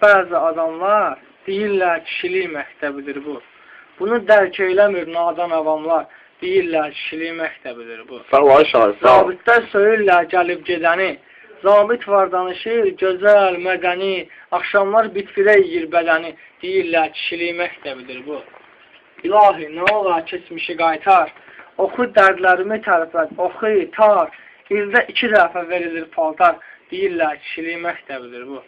Bəzi adamlar deyirlər kişilik məktəbidir bu. Bunu dərk eləmir nadan avamlar. Deyirlər kişilik məktəbidir bu. Zabitlər söyürlər gəlib gedəni. Zabit var danışır, gözəl, mədəni. Axşamlar bitfirə yeyir bədəni. Deyirlər kişilik məktəbidir bu. İlahi, nə olar keçmişi qaytar. Oxu dərdlərimi tərpət, oxu, tar. İldə iki dəfə verilir paltar. Deyirlər kişilik məktəbidir bu.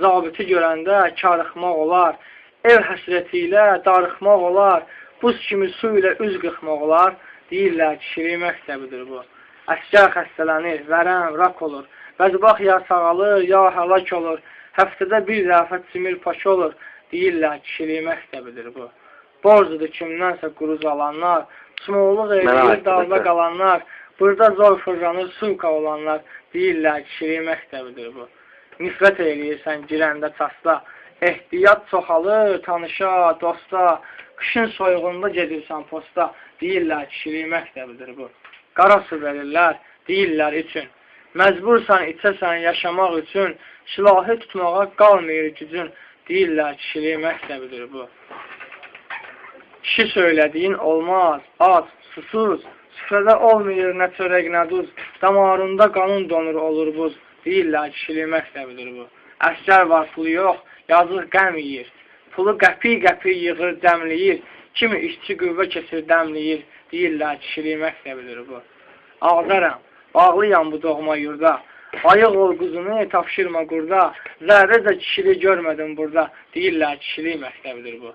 Zabiti görəndə karıxmaq olar. Ev həsrəti ilə darıxmaq olar. Buz kimi su ilə üz qıxmaq olar. Deyirlər kişilik məktəbidir bu. Əskər xəstələnir, vərəm, rak olur. Bəzbax ya sağalır, ya həlak olur. Həftədə bir dəfə çimir paş olur. Deyirlər kişilik məktəbidir bu. Borcudur kimdənsə quruz alanlar. Çimoğluq eləyir, dalda qalanlar. Burada zor fırlanır, sulka olanlar. Deyirlər kişilik məktəbidir bu. Nifrət eləyirsən girəndə çasda. Ehtiyat çoxalır, tanışa, dosta. Qışın soyuğunda gedirsən posta. Deyirlər kişilik məktəbidir bu. Qara su verirlər, deyirlər üçün. Məcbursan içəsən yaşamaq üçün. Silahı tutmağa qalmayır gücün. Deyirlər kişilik məktəbidir bu. Kişi söylədiyin olmaz, aç, susuz, süfrədə olmayır nə çörək, nə duz, damarında qanun donur olur buz, deyirlər kişilik məktəbidir bu. Əskər var, pulu yox, yazıq qəm yiyir, pulu qəpi-qəpi yığır, dəmləyir, kimi işçi qüvvə keçir, dəmləyir, deyirlər kişilik məktəbidir bu. Ağdaram, bağlıyam bu doğma yurda, ayıq ol quzunu, tapşırma qurda, zərrəcə kişilik görmədim burada, deyirlər kişilik məktəbidir bu.